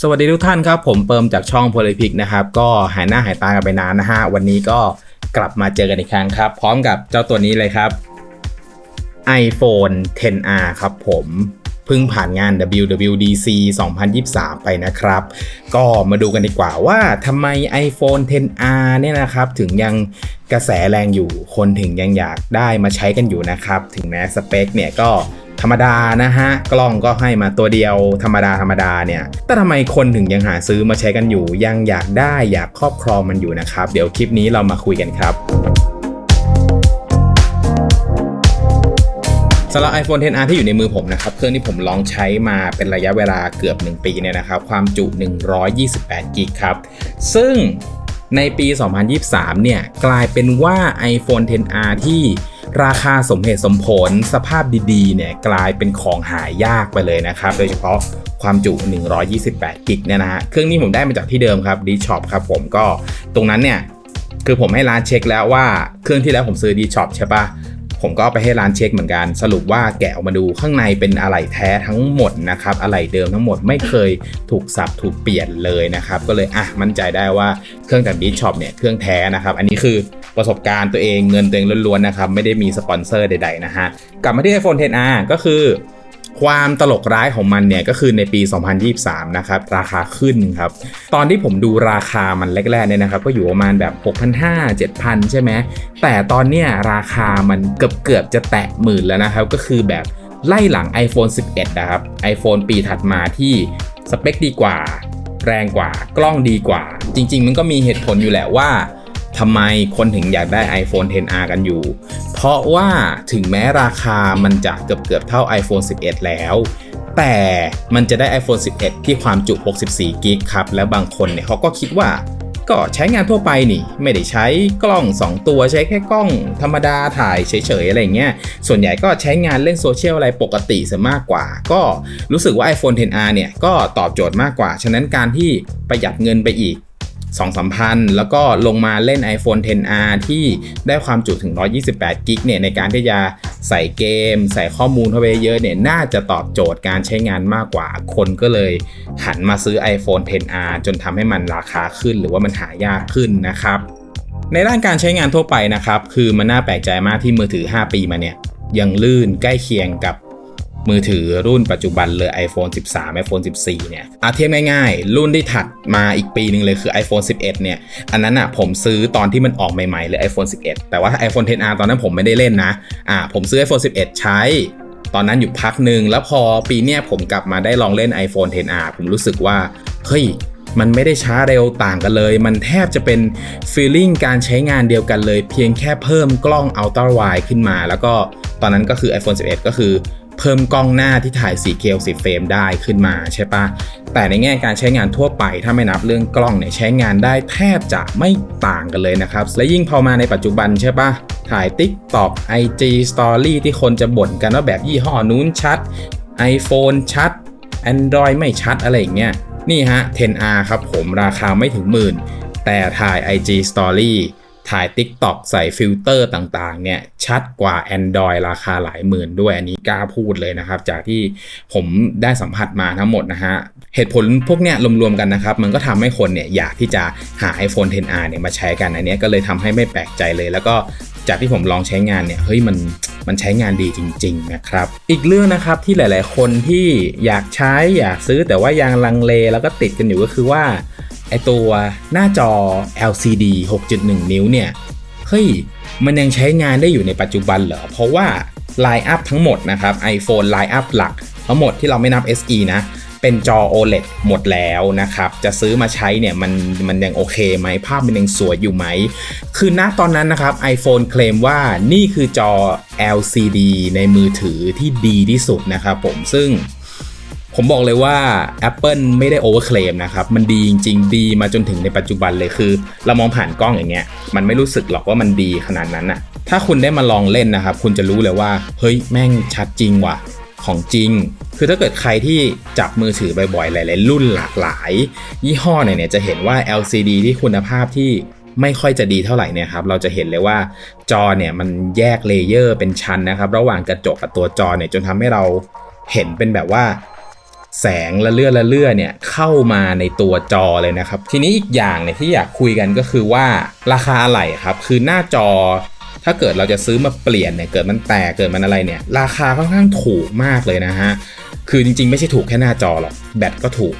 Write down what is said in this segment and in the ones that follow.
สวัสดีทุกท่านครับ ผมเปิมจากช่องโพลิพิกนะครับก็หายหน้าหายตากันไปนานนะฮะวันนี้ก็กลับมาเจอกันอีกครั้งครับ พร้อมกับเจ้าตัวนี้เลยครับ iPhone 10R ครับผม เพิ่งผ่านงาน WWDC 2023 ไปนะครับ ก็มาดูกันดีกว่าว่าทำไม iPhone 10R เนี่ยนะครับ ถึงยังกระแสแรงอยู่ คนถึงยังอยากได้มาใช้กันอยู่นะครับ ถึงแม้สเปคเนี่ยก็ธรรมดานะฮะ กล้องก็ให้มาตัวเดียวธรรมดาธรรมดาเนี่ย แต่ทำไมคนถึงยังหาซื้อมาใช้กันอยู่ ยังอยากได้อยากครอบครองมันอยู่นะครับ เดี๋ยวคลิปนี้เรามาคุยกันครับ สำหรับ iPhone 10R ที่อยู่ในมือผมนะครับ เครื่องที่ผมลองใช้มาเป็นระยะเวลาเกือบ 1 ปีเนี่ยนะครับ ความจุ 128กิกครับ ซึ่งในปี 2023 เนี่ย กลายเป็นว่า iPhone 10R ที่ราคาสมเหตุสมผลสภาพดีๆ เนี่ย กลายเป็นของหายากไปเลยนะครับ โดยเฉพาะความจุ 128กิกเนี่ยนะฮะ เครื่องนี้ผมได้มาจากที่เดิมครับ d s h o p ครับผมก็ตรงนั้นเนี่ย คือผมให้ร้านเช็คแล้วว่าเครื่องที่แล้วผมซื้อ d s h o p ใช่ปะ ผมก็ไปให้ร้านเช็คเหมือนกัน สรุปว่าแกะออกมาดูข้างในเป็นอะไหล่แท้ทั้งหมดนะครับอะไหล่เดิมทั้งหมดไม่เคยถูกสับถูกเปลี่ยนเลยนะครับ ก็เลยอะมั่นใจได้ว่าเครื่องจากดิช็อปเนี่ยเครื่องแท้นะครับ อันนี้คือประสบการณ์ตัวเองเงินตัวเองล้วนๆนะครับไม่ได้มีสปอนเซอร์ใดๆนะฮะกลับมาที่ iPhone 10R ก็คือ ความตลกร้ายของมันเนี่ยก็คือในปี 2023 นะครับ ราคาขึ้นครับ ตอนที่ผมดูราคามันแรกๆเนี่ยนะครับ ก็อยู่ประมาณแบบ 6,500 7,000 ใช่ไหม แต่ตอนเนี้ยราคามันเกือบเกือบๆจะแตะหมื่นแล้วนะครับ ก็คือแบบไล่หลัง iPhone 11 นะครับ iPhone ปีถัดมาที่สเปคดีกว่า แรงกว่ากล้องดีกว่า จริง ๆ มันก็มีเหตุผลอยู่แหละว่า ทำไมคนถึงอยากได้ iPhone 10R กันอยู่ เพราะว่าถึงแม้ราคามันจะเกือบเกือบๆเท่า iPhone 11 แล้ว แต่มันจะได้ iPhone 11 ที่ความจุ 64 กิกครับ แล้วบางคนเนี่ยเขาก็คิดว่า ก็ใช้งานทั่วไปนี่ ไม่ได้ใช้กล้อง 2 ตัวใช้แค่กล้องธรรมดาถ่ายเฉยๆ อะไรเงี้ย ส่วนใหญ่ก็ใช้งานเล่นโซเชียลอะไรปกติซะมากกว่า ก็รู้สึกว่า iPhone 10R เนี่ยก็ตอบโจทย์มากกว่า ฉะนั้นการที่ประหยัดเงินไปอีก 2 3พันแล้วก็ลงมาเล่น iPhone 10R ที่ได้ความจุถึง 128 กิกเนี่ยในการที่จะใส่เกม ใส่ข้อมูลเข้าไปเยอะเนี่ยน่าจะตอบโจทย์การใช้งานมากกว่า คนก็เลยหันมาซื้อ iPhone 10R จนทำให้มันราคาขึ้นหรือว่ามันหายากขึ้นนะครับ ในด้านการใช้งานทั่วไปนะครับ คือมันน่าแปลกใจมากที่มือถือ 5 ปีมาเนี่ยยังลื่นใกล้เคียงกับ มือถือรุ่นปัจจุบันเลย iPhone 13 iPhone 14 เนี่ยอาเทียบง่ายๆ รุ่นที่ถัดมาอีกปีหนึ่งเลยคือ iPhone 11 เนี่ย อันนั้นอะผมซื้อตอนที่มันออกใหม่ๆเลย iPhone 11 แต่ว่าถ้า iPhone 10R ตอนนั้นผมไม่ได้เล่นนะ อ่า ผมซื้อ iPhone 11 ใช้ ตอนนั้นอยู่พักหนึ่งแล้วพอปีเนี้ยผมกลับมาได้ลองเล่น iPhone 10R ผมรู้สึกว่า เฮ้ยมันไม่ได้ช้าเร็วต่างกันเลย มันแทบจะเป็น feeling การใช้งานเดียวกันเลย เพียงแค่เพิ่มกล้อง ultra wide ขึ้นมา แล้วก็ตอนนั้นก็คือ iPhone 11 ก็คือ เพิ่มกล้องหน้าที่ถ่าย 4 k 10เฟรมได้ขึ้นมาใช่ปะแต่ในแง่การใช้งานทั่วไปถ้าไม่นับเรื่องกล้องเนี่ยใช้งานได้แทบจะไม่ต่างกันเลยนะครับ และยิ่งพอมาในปัจจุบันใช่ปะถ่าย TikTok IG Story ที่คนจะบ่นกันว่าแบบยี่ห้อนู้นชัด iPhone ชัด Android ไม่ชัดอะไรอย่างเงี้ยนี่ฮะ 10R ครับผมราคาไม่ถึงหมื่น แต่ถ่าย IG Story ถ่าย TikTok ใส่ฟิลเตอร์ต่างๆ เนี่ย ชัดกว่า Android ราคาหลายหมื่นด้วย อันนี้กล้าพูดเลยนะครับ จากที่ผมได้สัมผัสมาทั้งหมดนะฮะ เหตุผลพวกเนี้ยรวมๆกันนะครับ มันก็ทำให้คนเนี่ย อยากที่จะหา iPhone 10R เนี่ยมาใช้กัน อันนี้ก็เลยทำให้ไม่แปลกใจเลย แล้วก็จากที่ผมลองใช้งานเนี่ย เฮ้ยมันมันใช้งานดีจริง ๆ นะครับ อีกเรื่องนะครับที่หลาย ๆ คนที่อยากใช้อยากซื้อแต่ว่ายังลังเลแล้วก็ติดกันอยู่ก็คือว่า อตัวหน้าจอ LCD 6.1 นิ้วเนี่ย เฮ้ย มันยังใช้งานได้อยู่ในปัจจุบันเหรอ เพราะว่าไลน์อัพทั้งหมดนะครับ iPhone ไลน์อัพหลัก ทั้งหมดที่เราไม่นับ SE นะ เป็นจอ OLED หมดแล้วนะครับ จะซื้อมาใช้เนี่ยมันมันยังโอเคไหม ภาพมันยังสวยอยู่ไหม คือณตอนนั้นนะครับ iPhone เคลมว่านี่คือจอ LCD ในมือถือที่ดีที่สุดนะครับผมซึ่ง ผมบอกเลยว่า Apple ไม่ได้โอเวอร์เคลมนะครับ มันดีจริง ๆ ดีมาจนถึงในปัจจุบันเลยคือ เรามองผ่านกล้องอย่างเงี้ย มันไม่รู้สึกหรอกว่ามันดีขนาดนั้นอะถ้าคุณได้มาลองเล่นนะครับ คุณจะรู้เลยว่า เฮ้ยแม่งชัดจริงว่ะของจริง คือถ้าเกิดใครที่จับมือถือบ่อยๆ หลายๆรุ่นหลากหลาย ยี่ห้อเนี่ยจะเห็นว่า LCD ที่คุณภาพที่ไม่ค่อยจะดีเท่าไหร่เนี่ยครับ เราจะเห็นเลยว่าจอเนี่ยมันแยกเลเยอร์เป็นชั้นนะครับ ระหว่างกระจกกับตัวจอเนี่ยจนทำให้เราเห็นเป็นแบบว่า แสงละเลื่อละเลื่อเนี่ยเข้ามาในตัวจอเลยนะครับ ทีนี้อีกอย่างเนี่ยที่อยากคุยกันก็คือว่าราคาอะไหล่ครับ คือหน้าจอ ถ้าเกิดเราจะซื้อมาเปลี่ยนเนี่ยเกิดมันแตกเกิดมันอะไรเนี่ย ราคาค่อนข้างถูกมากเลยนะฮะคือจริงๆ ไม่ใช่ถูกแค่หน้าจอหรอกแบตก็ถูก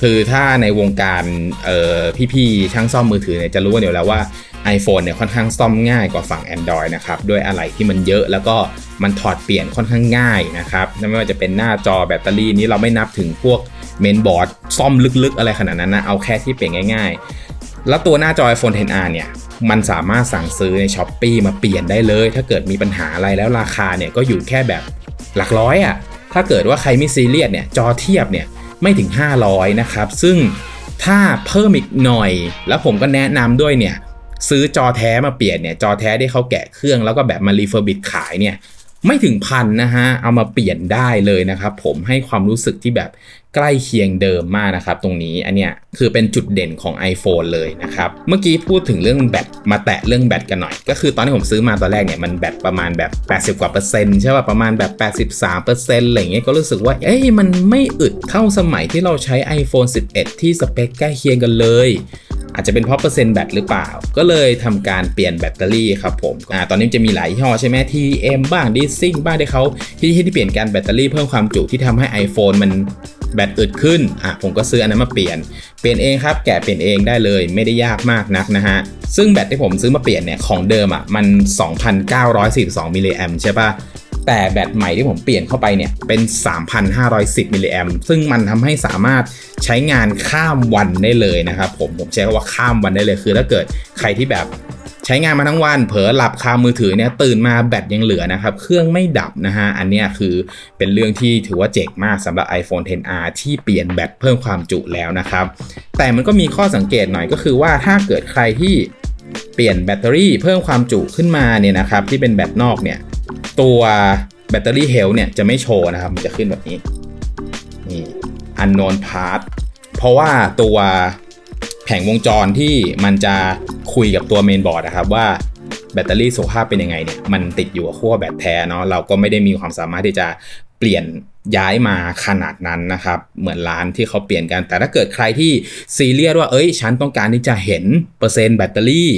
คือถ้าในวงการเอ่อพี่ๆช่างซ่อมมือถือเนี่ยจะรู้กันอยู่แล้วว่า iPhone เนี่ยค่อนข้างซ่อมง่ายกว่าฝั่ง Android นะครับด้วยอะไรที่มันเยอะแล้วก็มันถอดเปลี่ยนค่อนข้างง่ายนะครับไม่ว่าจะเป็นหน้าจอแบตเตอรี่นี้เราไม่นับถึงพวกเมนบอร์ดซ่อมลึกๆ อะไรขนาดนั้นนะเอาแค่ที่เปลี่ยนง่าย ๆ แล้วตัวหน้าจอ iPhone 10R เนี่ยมันสามารถสั่งซื้อใน s h อ p e e มาเปลี่ยนได้เลย ถ้าเกิดมีปัญหาอะไรแล้วราคาเนี่ยก็อยู่แค่แบบหลักร้อยอะ่ะถ้าเกิดว่าใครไม่ซีเรียสเนี่ยจอเทียบเนี่ยไม่ถึง 500นะครับซึ่งถ้าเพิ่มอีกหน่อย แล้วผมก็แนะนำด้วยเนี่ย ซื้อจอแท้มาเปลี่ยนเนี่ยจอแท้ที่เขาแกะเครื่องแล้วก็แบบมารีเฟอร์บิดขายเนี่ยไม่ถึงพันนะฮะ เอามาเปลี่ยนได้เลยนะครับ ผมให้ความรู้สึกที่แบบ ใกล้เคียงเดิมมากนะครับ ตรงนี้อันเนี้ยคือเป็นจุดเด่นของ iPhone เลยนะครับ เมื่อกี้พูดถึงเรื่องแบตมาแตะเรื่องแบตกันหน่อย ก็คือตอนที่ผมซื้อมาตอนแรกเนี่ยมันแบตประมาณแบบ 80 กว่าเปอร์เซ็นต์ใช่ป่ะประมาณแบบ 83เปอร์เซ็นต์อะไรเงี้ยก็รู้สึกว่าเอ้ยมันไม่อึดเท่าสมัยที่เราใช้ iPhone 11 ที่สเปคใกล้เคียงกันเลย อาจจะเป็นเพราะเปอร์เซ็นต์แบตหรือเปล่า ก็เลยทำการเปลี่ยนแบตเตอรี่ครับผมอ่าตอนนี้จะมีหลายยี่ห้อใช่ไหม TM บ้าง d ิซิ่งบ้างที่เขาที่ที่เปลี่ยนการแบตเตอรี่เพิ่มความจุที่ทำให้ iPhone มัน แบตอึดขึ้นอะผมก็ซื้ออันนั้นมาเปลี่ยน เปลี่ยนเองครับ แกะเปลี่ยนเองได้เลย ไม่ได้ยากมากนักนะฮะ ซึ่งแบตที่ผมซื้อมาเปลี่ยนเนี่ยของเดิมอะมัน 2,942มิลลิแอมใช่ปะแต่แบตใหม่ที่ผมเปลี่ยนเข้าไปเนี่ยเป็น 3,510มิลลิแอมซึ่งมันทำให้สามารถใช้งานข้ามวันได้เลยนะครับผมผมใช้คำว่าข้ามวันได้เลยคือถ้าเกิดใครที่แบบ ใช้งานมาทั้งวัน เผลอหลับคามือถือเนี่ยตื่นมาแบตยังเหลือนะครับ เครื่องไม่ดับนะฮะ อันนี้คือเป็นเรื่องที่ถือว่าเจ๋งมากสำหรับ iPhone 10R ที่เปลี่ยนแบตเพิ่มความจุแล้วนะครับ แต่มันก็มีข้อสังเกตหน่อยก็คือว่าถ้าเกิดใครที่เปลี่ยนแบตเตอรี่เพิ่มความจุขึ้นมาเนี่ยนะครับที่เป็นแบตนอกเนี่ยตัวแบตเตอรี่เฮลเนี่ยจะไม่โชว์นะครับมันจะขึ้นแบบนี้นี่ unknown part เพราะว่าตัว ผงวงจรที่มันจะคุยกับตัวเมนบอร์ดนะครับว่าแบตเตอรี่สุขภาพเป็นยังไงเนี่ยมันติดอยู่กับขั้วแบตแท้เนาะเราก็ไม่ได้มีความสามารถที่จะเปลี่ยนย้ายมาขนาดนั้นนะครับ เหมือนร้านที่เขาเปลี่ยนกัน แต่ถ้าเกิดใครที่ซีเรียสว่าเอ้ย ฉันต้องการที่จะเห็นเปอร์เซ็นต์แบตเตอรี่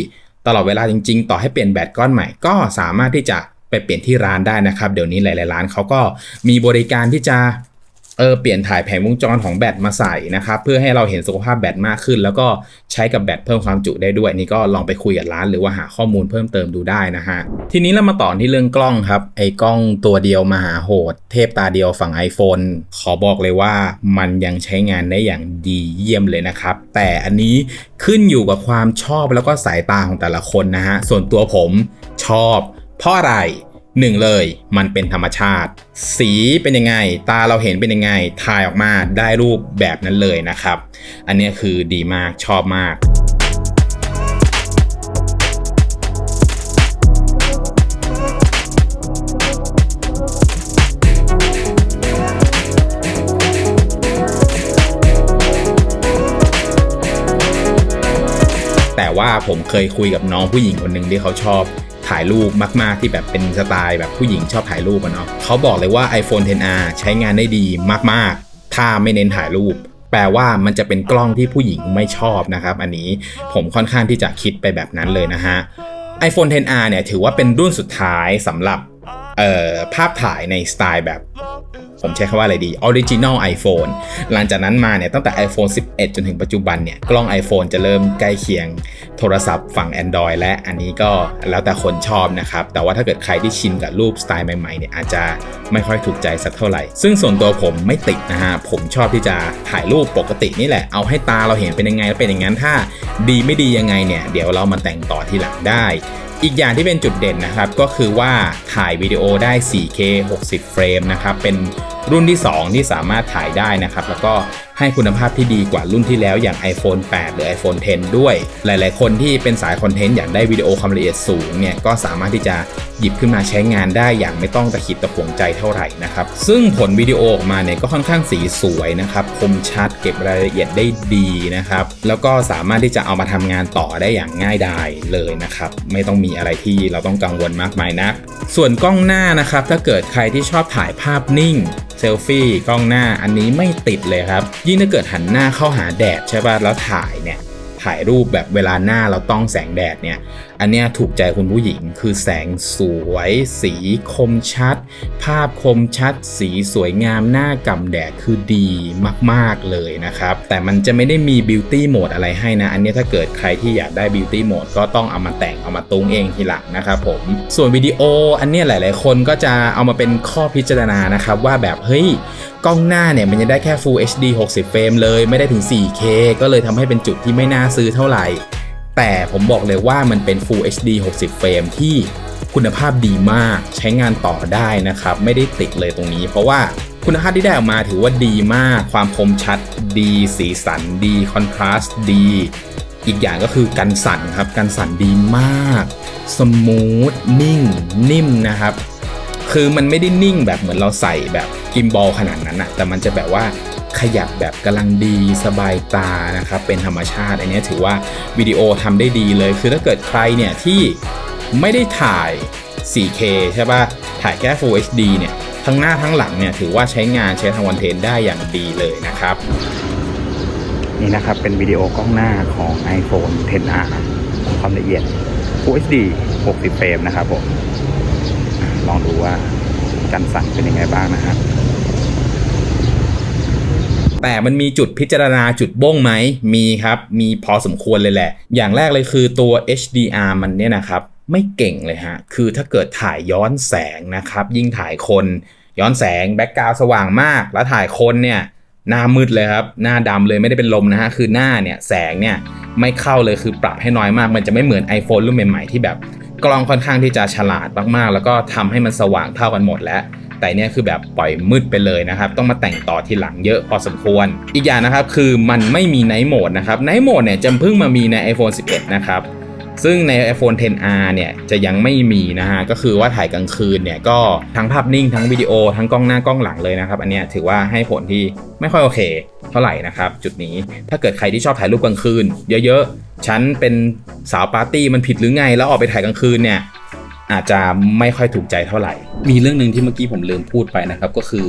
ตลอดเวลาจริง ๆ ต่อให้เปลี่ยนแบตก้อนใหม่ก็สามารถที่จะไปเปลี่ยนที่ร้านได้นะครับ เดี๋ยวนี้หลาย ๆ ร้านเขาก็มีบริการที่จะ เออเปลี่ยนถ่ายแผงวงจรของแบตมาใส่นะครับเพื่อให้เราเห็นสุขภาพแบตมากขึ้น แล้วก็ใช้กับแบตเพิ่มความจุได้ด้วย นี่ก็ลองไปคุยกับร้านหรือว่าหาข้อมูลเพิ่มเติมดูได้นะฮะทีนี้เรามาต่อที่เรื่องกล้องครับไอ้กล้องตัวเดียวมหาโหด เทพตาเดียวฝั่ง iPhone ขอบอกเลยว่ามันยังใช้งานได้อย่างดีเยี่ยมเลยนะครับ แต่อันนี้ขึ้นอยู่กับความชอบแล้วก็สายตาของแต่ละคนนะฮะส่วนตัวผมชอบเพราะอะไร หนึ่งเลยมันเป็นธรรมชาติ สีเป็นยังไง ตาเราเห็นเป็นยังไงถ่ายออกมาได้รูปแบบนั้นเลยนะครับ อันนี้คือดีมากชอบมากแต่ว่าผมเคยคุยกับน้องผู้หญิงคนหนึ่งที่เขาชอบ ถ่ายรูปมากๆที่แบบเป็นสไตล์แบบผู้หญิงชอบถ่ายรูปอะเนาะเขาบอกเลยว่า iPhone 10R ใช้งานได้ดีมากๆ ถ้าไม่เน้นถ่ายรูป แปลว่ามันจะเป็นกล้องที่ผู้หญิงไม่ชอบนะครับ อันนี้ผมค่อนข้างที่จะคิดไปแบบนั้นเลยนะฮะ iPhone 10R เนี่ยถือว่าเป็นรุ่นสุดท้ายสำหรับ ภาพถ่ายในสไตล์แบบ ผมใช้คำว่าอะไรดี Original iPhone หลังจากนั้นมาเนี่ยตั้งแต่ iPhone 11 จนถึงปัจจุบันเนี่ย กล้อง iPhone จะเริ่มใกล้เคียงโทรศัพท์ฝั่ง Android และอันนี้ก็แล้วแต่คนชอบนะครับ แต่ว่าถ้าเกิดใครที่ชินกับรูปสไตล์ใหม่ๆเนี่ยอาจจะไม่ค่อยถูกใจสักเท่าไหร่ ซึ่งส่วนตัวผมไม่ติดนะฮะ ผมชอบที่จะถ่ายรูปปกตินี่แหละ เอาให้ตาเราเห็นเป็นยังไงแล้วเป็นอย่างนั้นถ้าดีไม่ดียังไงเนี่ยเดี๋ยวเรามาแต่งต่อทีหลังได้ อีกอย่างที่เป็นจุดเด่นนะครับ ก็คือว่าถ่ายวิดีโอได้ 4K 60 เฟรมนะครับ เป็นรุ่นที่ 2 ที่สามารถถ่ายได้นะครับ แล้วก็ให้คุณภาพที่ดีกว่ารุ่นที่แล้วอย่าง iPhone 8 หรือ iPhone 10 ด้วย หลาย ๆ คนที่เป็นสายคอนเทนต์อยากได้วิดีโอความละเอียดสูงเนี่ย ก็สามารถที่จะหยิบขึ้นมาใช้งานได้อย่างไม่ต้องตะขิดตะขวงใจเท่าไหร่นะครับ ซึ่งผลวิดีโอออกมาเนี่ยก็ค่อนข้างสีสวยนะครับ คมชัดเก็บรายละเอียดได้ดีนะครับ แล้วก็สามารถที่จะเอามาทำงานต่อได้อย่างง่ายดายเลยนะครับ ไม่ต้องมีอะไรที่เราต้องกังวลมากมายนัก ส่วนกล้องหน้านะครับ ถ้าเกิดใครที่ชอบถ่ายภาพนิ่งเซลฟี่กล้องหน้าอันนี้ไม่ติดเลยครับ ยิ่งถ้าเกิดหันหน้าเข้าหาแดดใช่ป่ะแล้วถ่ายเนี่ยถ่ายรูปแบบเวลาหน้าเราต้องแสงแดดเนี่ย อันเนี้ยถูกใจคุณผู้หญิง คือแสงสวย สีคมชัด ภาพคมชัด สีสวยงามหน้ากำแดดคือดีมาก ๆ เลยนะครับ แต่มันจะไม่ได้มีบิวตี้โหมดอะไรให้นะ อันนี้ถ้าเกิดใครที่อยากได้บิวตี้โหมดก็ต้องเอามาแต่งเอามาตุงเองทีหลังนะครับผม ส่วนวิดีโออันนี้หลาย ๆ คนก็จะเอามาเป็นข้อพิจารณานะครับ ว่าแบบเฮ้ยกล้องหน้าเนี่ยมันจะได้แค่ Full HD 60 เฟรมเลยไม่ได้ถึง 4K ก็เลยทำให้เป็นจุดที่ไม่น่าซื้อเท่าไหร่ แต่ผมบอกเลยว่ามันเป็น Full HD 60 เฟรมที่คุณภาพดีมากใช้งานต่อได้นะครับ ไม่ได้ติดเลยตรงนี้ เพราะว่าคุณภาพที่ได้ออกมาถือว่าดีมาก ความคมชัดดี สีสันดีคอนทราสต์ดี อีกอย่างก็คือกันสั่นครับ กันสั่นดีมาก สมูทนิ่ง นิ่มนะครับ คือมันไม่ได้นิ่งแบบเหมือนเราใส่แบบกิมบอลขนาดนั้นอะแต่มันจะแบบว่า ขยับแบบกำลังดีสบายตานะครับเป็นธรรมชาติ อันนี้ถือว่าวิดีโอทำได้ดีเลย คือถ้าเกิดใครเนี่ยที่ไม่ได้ถ่าย 4K ใช่ปะ่ะ ถ่ายแค่ Full HD เนี่ยทั้งหน้าทั้งหลังเนี่ยถือว่าใช้งานใช้ทำคอนเทนต์ได้อย่างดีเลยนะครับ นี่นะครับเป็นวิดีโอกล้องหน้าของ iPhone 10R ความละเอียด Full HD 60 เฟรมนะครับผมลองดูว่าการสั่นเป็นยังไงบ้างนะฮะ แต่มันมีจุดพิจารณาจุดบ้งไหมมีครับ มีพอสมควรเลยแหละ อย่างแรกเลยคือตัว HDR มันเนี่ยนะครับไม่เก่งเลยฮะ คือถ้าเกิดถ่ายย้อนแสงนะครับ ยิ่งถ่ายคนย้อนแสงแบ็กกราวสว่างมาก แล้วถ่ายคนเนี่ยหน้ามืดเลยครับ หน้าดำเลยไม่ได้เป็นลมนะฮะ คือหน้าเนี่ยแสงเนี่ยไม่เข้าเลยคือปรับให้น้อยมาก มันจะไม่เหมือน iPhone รุ่นใหม่ๆที่แบบ กล้องค่อนข้างที่จะฉลาดมากๆ แล้วก็ทำให้มันสว่างเท่ากันหมดแล้ว แต่เนี่ยคือแบบปล่อยมืดไปเลยนะครับ ต้องมาแต่งต่อทีหลังเยอะพอสมควร อีกอย่างนะครับคือมันไม่มี Night Mode นะครับ Night Mode เนี่ยจะเพิ่งมามีใน iPhone 11 นะครับซึ่งใน iPhone 10R เนี่ยจะยังไม่มีนะฮะ ก็คือว่าถ่ายกลางคืนเนี่ยก็ทั้งภาพนิ่งทั้งวิดีโอทั้งกล้องหน้ากล้องหลังเลยนะครับ อันนี้ถือว่าให้ผลที่ไม่ค่อยโอเค เท่าไหร่นะครับ จุดนี้ถ้าเกิดใครที่ชอบถ่ายรูปกลางคืน เยอะๆ ฉันเป็นสาวปาร์ตี้มันผิดหรือไง แล้วออกไปถ่ายกลางคืนเนี่ย อาจจะไม่ค่อยถูกใจเท่าไหร่ มีเรื่องหนึ่งที่เมื่อกี้ผมลืมพูดไปนะครับ ก็คือ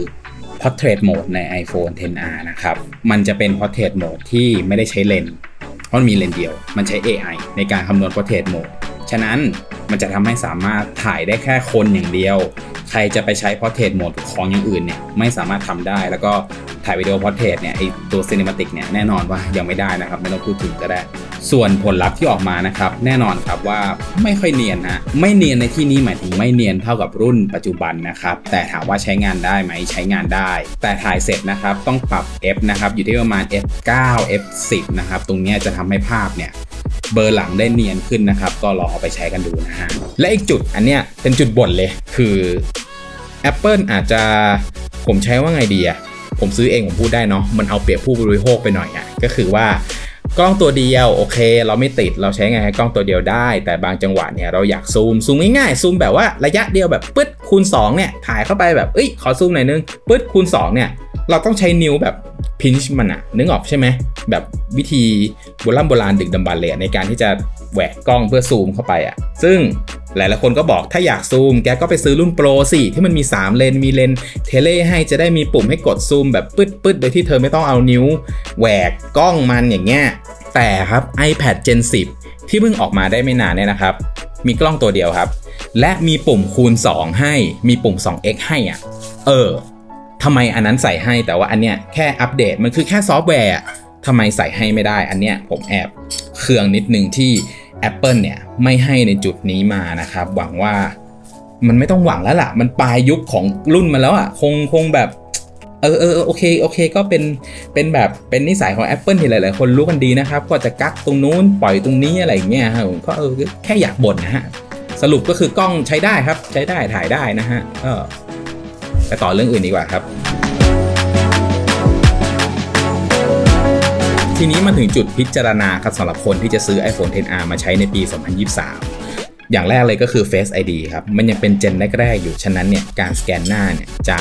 Portrait Mode ใน iPhone 10R นะครับ มันจะเป็น Portrait Mode ที่ไม่ได้ใช้เลนส์เพราะมันมีเลนส์เดียว มันใช้ AI ในการคำนวณ Portrait Mode ฉะนั้นมันจะทำให้สามารถถ่ายได้แค่คนอย่างเดียว ใครจะไปใช้ Portrait Mode ของอย่างอื่นเนี่ยไม่สามารถทำได้ แล้วก็ถ่ายวิดีโอ Portrait เนี่ยไอตัว Cinematic เนี่ยแน่นอนว่ายังไม่ได้นะครับ ไม่ต้องพูดถึงก็ได้ ส่วนผลลัพธ์ที่ออกมานะครับ แน่นอนครับว่าไม่ค่อยเนียนฮะไม่เนียนในที่นี้หมายถึงไม่เนียนเท่ากับรุ่นปัจจุบันนะครับ แต่ถามว่าใช้งานได้ไหมใช้งานได้ แต่ถ่ายเสร็จนะครับต้องปรับ f นะครับอยู่ที่ประมาณ f9 f10 นะครับตรงนี้จะทำให้ภาพเนี่ย เบอร์หลังได้เนียนขึ้นนะครับ ก็ลองเอาไปใช้กันดูนะฮะ และอีกจุดอันเนี้ยเป็นจุดบ่นเลยคือ Apple อาจจะผมใช้ว่าไงดีอะผมซื้อเองผมพูดได้เนาะมันเอาเปรียบผู้บริโภคไปหน่อยอะก็คือว่า กล้องตัวเดียวโอเค เราไม่ติดเราใช้ไงกล้องตัวเดียวได้ แต่บางจังหวะเนี่ยเราอยากซูมซูมง่ายๆซูมแบบว่าระยะเดียวแบบปึ๊ดคูณ2เนี่ยถ่ายเข้าไปแบบเอ้ยขอซูมหน่อยนึงปึ๊ดคูณ2เนี่ยเราต้องใช้นิ้วแบบพินช์มันอะนึกออกใช่ไหมแบบวิธีโบราณโบราณดึกดำบรรพ์เลยในการที่จะแหวกกล้องเพื่อซูมเข้าไปอะซึ่ง หลายๆคนก็บอกถ้าอยากซูมแกก็ไปซื้อรุ่นโปรสิที่มันมี 3 เลน มีเลนเทเลให้จะได้มีปุ่มให้กดซูมแบบปึ๊ดป๊ดโดยที่เธอไม่ต้องเอานิ้วแหวกกล้องมันอย่างเงี้ยแต่ครับ iPad Gen 10 ที่เพิ่งออกมาได้ไม่นานเนี่ยนะครับ มีกล้องตัวเดียวครับ และมีปุ่มคูณ 2 ให้มีปุ่ม 2x ให้อะ เออทำไมอันนั้นใส่ให้แต่ว่าอันเนี้ยแค่อัปเดตมันคือแค่ซอฟต์แวร์ทำไมใส่ให้ไม่ได้อันเนี้ยผมแอบเคืองนิดนึงที่ Apple เนี่ยไม่ให้ในจุดนี้มานะครับ หวังว่ามันไม่ต้องหวังแล้วล่ะ มันปลายยุคของรุ่นมาแล้วอะ คงคงแบบ เออเออโอเคโอเค ก็เป็นเป็นแบบเป็นนิสัยของ Apple ที่หลาย ๆ คนรู้กันดีนะครับ ก็จะกักตรงนู้นปล่อยตรงนี้อะไรอย่างเงี้ยฮะผมก็เออแค่อยากบ่นนะฮะ สรุปก็คือกล้องใช้ได้ครับ ใช้ได้ถ่ายได้นะฮะก็ไปต่อเรื่องอื่นดีกว่าครับ ทีนี้มาถึงจุดพิจารณาครับสำหรับคนที่จะซื้อ iPhone 10R มาใช้ในปี 2023 อย่างแรกเลยก็คือ Face ID ครับ มันยังเป็นเจนแรกๆอยู่ฉะนั้นเนี่ยการสแกนหน้าเนี่ยจะ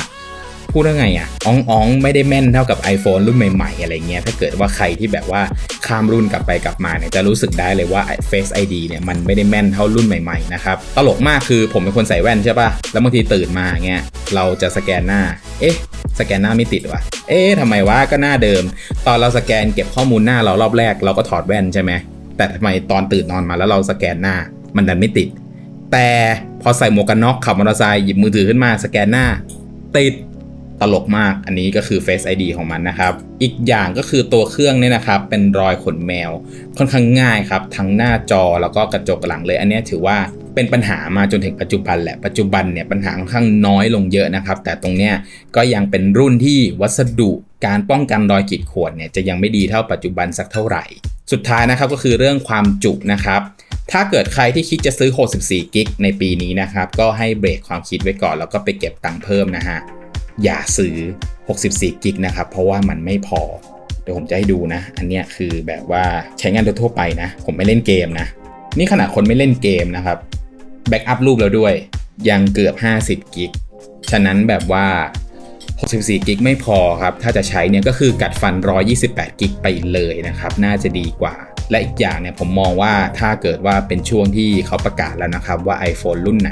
พูดว่าไงอะอ่องอองไม่ได้แม่นเท่ากับ iPhone รุ่นใหม่ ๆ อะไรเงี้ย ถ้าเกิดว่าใครที่แบบว่าข้ามรุ่นกลับไปกลับมาเนี่ยจะรู้สึกได้เลยว่า Face ID เนี่ยมันไม่ได้แม่นเท่ารุ่นใหม่ๆนะครับ ตลกมากคือผมเป็นคนใส่แว่นใช่ป่ะ แล้วบางทีตื่นมาเงี้ยเราจะสแกนหน้า เอ๊ะ สแกนหน้าไม่ติดวะเอ๊ะทำไมวะก็หน้าเดิม ตอนเราสแกนเก็บข้อมูลหน้าเรารอบแรกเราก็ถอดแว่นใช่ไหมแต่ทำไมตอนตื่นนอนมาแล้วเราสแกนหน้า มันดันไม่ติด แต่พอใส่หมวกกันน็อกขับมอเตอร์ไซค์หยิบมือถือขึ้นมาสแกนหน้า ติดตลกมากอันนี้ก็คือ Face ID ของมันนะครับ อีกอย่างก็คือตัวเครื่องเนี่ยนะครับ เป็นรอยขนแมว ค่อนข้างง่ายครับ ทั้งหน้าจอแล้วก็กระจกหลังเลย อันนี้ถือว่า เป็นปัญหามาจนถึงปัจจุบันแหละปัจจุบันเนี่ยปัญหาค่อนข้างน้อยลงเยอะนะครับ แต่ตรงเนี้ยก็ยังเป็นรุ่นที่วัสดุการป้องกันรอยขีดข่วนเนี่ยจะยังไม่ดีเท่าปัจจุบันสักเท่าไหร่ สุดท้ายนะครับก็คือเรื่องความจุนะครับถ้าเกิดใครที่คิดจะซื้อ 64 กิกในปีนี้นะครับ ก็ให้เบรกความคิดไว้ก่อน แล้วก็ไปเก็บตังค์เพิ่มนะฮะ อย่าซื้อ 64 กิกนะครับ เพราะว่ามันไม่พอ เดี๋ยวผมจะให้ดูนะ อันเนี้ยคือแบบว่าใช้งานทั่วไปนะ ผมไม่เล่นเกมนะ นี่ขนาดคนไม่เล่นเกมนะครับ แบ็กอัพรูปแล้วด้วย ยังเกือบ 50 กิก ฉะนั้นแบบว่า 64 กิกไม่พอครับ ถ้าจะใช้เนี่ยก็คือกัดฟัน 128 กิกไปเลยนะครับ น่าจะดีกว่า และอีกอย่างเนี่ยผมมองว่าถ้าเกิดว่าเป็นช่วงที่เขาประกาศแล้วนะครับว่า iPhone รุ่นไหน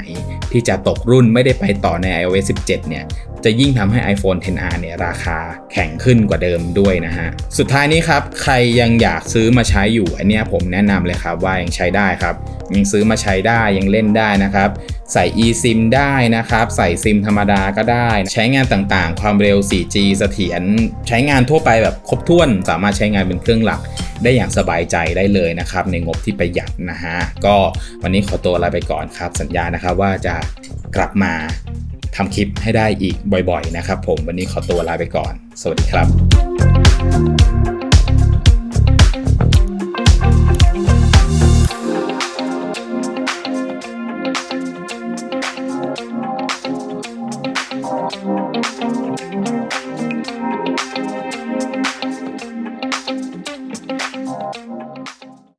ที่จะตกรุ่นไม่ได้ไปต่อใน iOS 17 เนี่ยจะยิ่งทำให้ iPhone 10R เนี่ยราคาแข็งขึ้นกว่าเดิมด้วยนะฮะ สุดท้ายนี้ครับ ใครยังอยากซื้อมาใช้อยู่ อันเนี้ยผมแนะนำเลยครับว่ายังใช้ได้ครับ ยังซื้อมาใช้ได้ยังเล่นได้นะครับ ใส่ eSIM ได้นะครับ ใส่ซิมธรรมดาก็ได้ ใช้งานต่างๆ ความเร็ว 4G เสถียรใช้งานทั่วไปแบบครบถ้วน สามารถใช้งานเป็นเครื่องหลักได้อย่างสบายใจได้เลยนะครับ ในงบที่ประหยัดนะฮะ ก็วันนี้ขอตัวลาไปก่อนครับ สัญญานะครับว่าจะกลับมาทำคลิปให้ได้อีกบ่อยๆนะครับผมวันนี้ขอตัวลาไปก่อน สวัสดีครับ